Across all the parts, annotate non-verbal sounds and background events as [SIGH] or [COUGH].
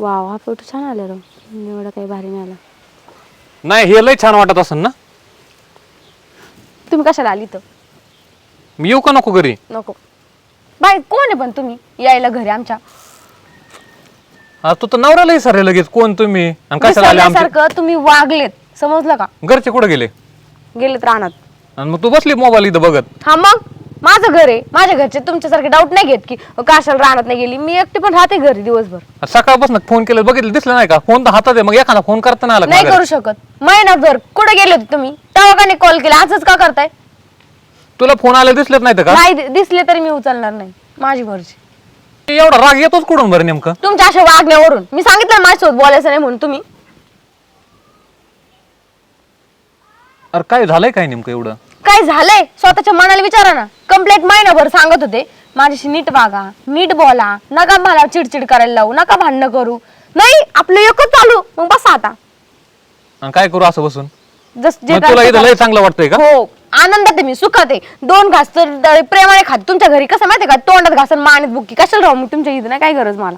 Wow हा photo छान आला राव एवढा काही भारी नाही आला. नाही हे लय छान वाटत असेल ना? तुम्ही कशाला आली तर मी येऊ का नको घरी? नको. बाई कोण आहे पण तुम्ही? यायला घरी आमच्या. हा, तू तर नवऱ्याला विचारले लगेच. कोण तुम्ही? आणि कशाला आले आमच्या? विसरल्यासारखं तुम्ही वागलेत. समजलं का? घरचे कुठे गेले? गेलेत आणि मग तू बसली मोबाईल इथं बघत. हा मग? माझं घर आहे माझ्या घरचे तुमच्यासारखे डाऊट नाही घेत की काशाला रानात नाही गेली? मी एकटी पण राहते घरी दिवसभर. सकाळपासून फोन केलं बघितलं दिसलं नाही का? फोन तर हातात आहे मग एखादा फोन करता नाही आला नाही? करू शकत. महिनाभर कुठे गेले होते तुम्ही? तेव्हा का नाही कॉल केला? आजच का करताय? तुला फोन आले दिसलेत नाही का? नाही दि- दिसले तरी मी उचलणार नाही माझी मर्जी. एवढा राग येतोच कुठून बरं नेमकं? तुमच्या अशा वागण्यावरून. मी सांगितलं माझ्यासोबत बोलायचं नाही म्हणून तुम्ही. अरे काय झालंय काय नेमकं एवढं? काय झालंय? स्वतःच्या मनाला विचारा ना. कंप्लेंट महिनाभर सांगत होते. माझ्याशी नीट वागा नीट बोला. नका मला चिडचिड करायला लावू नका भांडणं करू. नाही आपलं एकच चालू. मग बसा आता. आणि काय करू असं बसून? जस जे मग तुला करायचं इथं करा. लय चांगलं वाटतंय का? हो आनंदात आहे मी सुखात आहे. दोन घास तर द- प्रेमाने खाते. तुमच्या घरी कसं माहितीये का? तोंडात घासून मानेत बुक्की. कशाला राहू मग तुमच्या इथं? नाही काय गरज मला?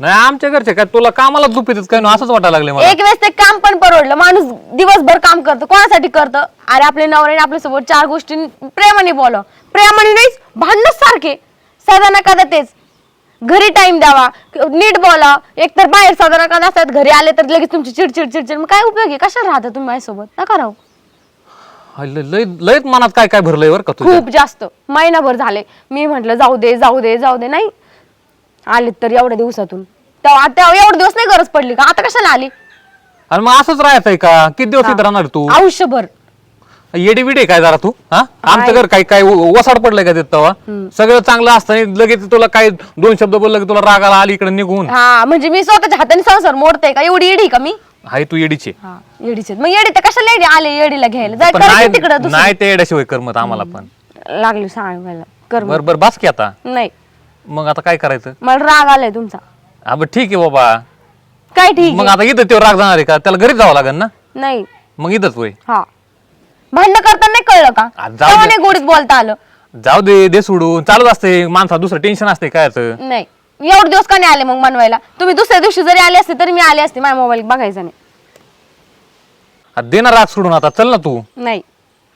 नाही आमच्या घरचे काय तुला कामाला झोप येतेच काय? नाही असंच वाटायला लागले मला. एक वेळेस ते काम पण परवडलं. माणूस दिवसभर काम करतो. कोणासाठी करतं? अरे आपले नवऱ्याने आपल्यासोबत चार गोष्टी प्रेमाने बोलाव. प्रेमाने नाहीच भांडणच सारखे. सदा ना कदा तेच. घरी टाइम द्यावा. नीट बोला. एकतर बाहेर ना कदा असतात? घरी आले तर लगेच तुमची चिडचिड चिडचिड. मग काय उपयोग आहे? कशाला राहता तुम्ही माझ्यासोबत? नका राहू. हा, लय लय लयच मनात काय काय भरलंय बरं का तुझ्या? खूप जास्त. महिनाभर झाले. मी म्हंटल जाऊ दे जाऊ दे जाऊ दे. नाही आलेत तर एवढ्या दिवसातून. तेव्हा तेव्हा एवढे दिवस नाही गरज पडली का? आता कशाला आली? आणि मग असंच राहायचंय का? किती दिवस इथं राहणार तू? आयुष्यभर. येडी बिडे काय जरा तू? हा? आमचं घर काय काय वसाड पडलंय का तिथं तेव्हा? सगळं चांगलं असतं लगेच तुला काय दोन शब्द बोललं की तुला राग आला आली इकडे निघून. हा म्हणजे मी स्वतःच्या हाताने संसार मोडते का? एवढी येडी का मी? हाय तू येडीचे हा येडीचे मग येडी तर कशाला येडी आले येडीला घ्यायला? जाय पण करायची नाही तिकडं. नाही ते येड्याशिवाय करमत आम्हाला पण. लागली सांगायला. कर. बर बर बस की आता. नाही. मग आता काय करायचं? मला राग आलाय तुमचा. हा बरं ठीक आहे बाबा. काय ठीक मग आहे? आता इथं तेव्हा राग जाणार आहे का? त्याला घरी जावं लागेल ना? नाही. मग इथंच होय. हा. भांडण करताना नाही कळलं का? आ, जाऊ तेव्हा दे. नाही गोडीत बोलता आलं. जाऊ दे दे सोडून. चालूच असते माणसा दुसरं टेन्शन असते काय. नाही. एवढे दिवस का नाही आले मग मनवायला? तुम्ही दुसऱ्या दिवशी जरी आले असते तरी मी आले असते माझ्या मोबाईल बघायचा नाही. आ, दे ना राग सोडून आता. चल ना तू. नाही.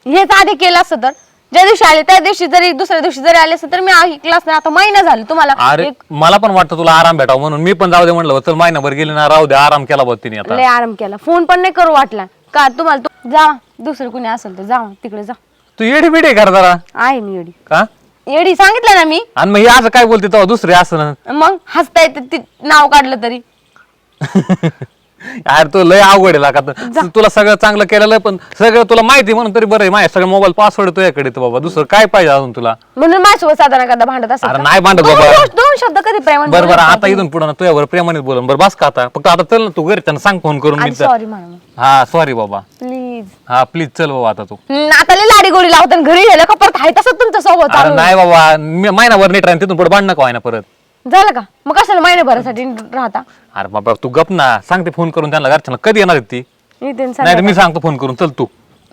हेच आधी केलं असतं तर. ज्या दिवशी आले त्या दिवशी जरी दुसऱ्या दिवशी जरी आले असते तर मी ऐकलं असतं आता महिना झाले. तुम्हाला अरे एक मला पण वाटतं तुला आराम भेटावं म्हणून. मी पण जाऊ दे म्हणलं चल महिनाभर गेले ना राहू दे आराम केला बघ तिने आता. लय आराम केला. फोन पण नाही करू वाटला. का तुम्हाला तो- जा दुसरं कुणी असेल तर जा तिकडे जा. तू येडी बिडे कर जरा? आहे मी येडी. का? येडी सांगितलं ना मी. आणि मग हे असं काय बोलते तेव्हा दुसरे असं मग हसता येते नाव काढलं तरी. [LAUGHS] यार तू लय अवघड आहे का तुला सगळं चांगलं केलेलं पण सगळं तुला माहिती म्हणून तरी बरं आहे. माझ्या सगळं मोबाईल पासवर्ड तुझ्याकडे बाबा. दुसरं काय पाहिजे अजून तुला? म्हणून माझ्यासोबत साधारण कदा भांडत असत अरे? नाही भांडत बाबा. दोन शब्द कधी प्रेमाने बरं बरं आता इथून पुढे ना तुझ्यावर प्रेमाने बोलून. बरं बस का आता? फक्त आता चल ना तू घरी त्यांना सांग फोन करून मी. तर- सॉरी हा सॉरी बाबा. प्लीज हा प्लीज चल बाबा आता तू. आता लय लाडी गोडी लावतात घरी गेलं का परत आहे तसं तुमचं सोबत अरे चालू नाही बाबा मी महिनाभर नीट राहीन तिथून पुढे भांडणं का ना परत? झालं का? मग कशाला महिन्याभरासाठी राहता? अरे बाबा तू गप ना. सांगते फोन करून त्यांना. घरच्यांना कधी येणार आहेत ती? नाही तर मी सांगतो फोन करून. चल तू.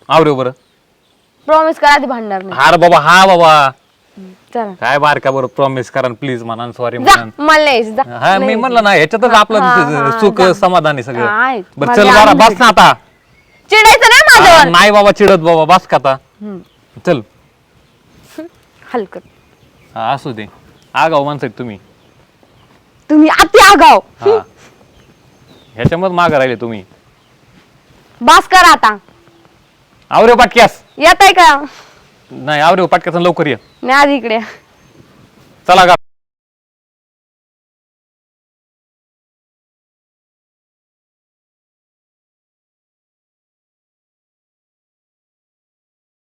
आवरे बरं. प्रॉमिस करा आधी भांडणार नाही. अरे बाबा हा बाबा. चला. काय बारका बरं प्रॉमिस करा प्लीज म्हणा सॉरी जा म्हणा मला नाही यायचं, जा. हा मी म्हणलं ना ह्याच्यातच आपलं सुख. समाधान आहे सगळं. आहे. बरं चल आणून बस ना आता. चिडायचं नाही नाही बाबा चिडत बाबा बस का आता? चल. हलकट हा असू दे. आगाव माणसं आहेत तुम्ही. तुम्ही अति आगाव. हा. ह्याच्यामध्ये मागं राहिले तुम्ही. बास करा आता. आवरे पाटक्यास. येत आहे का? नाही आवरे पाटक्यास लवकर ये. नाही आधी इकडे. चला का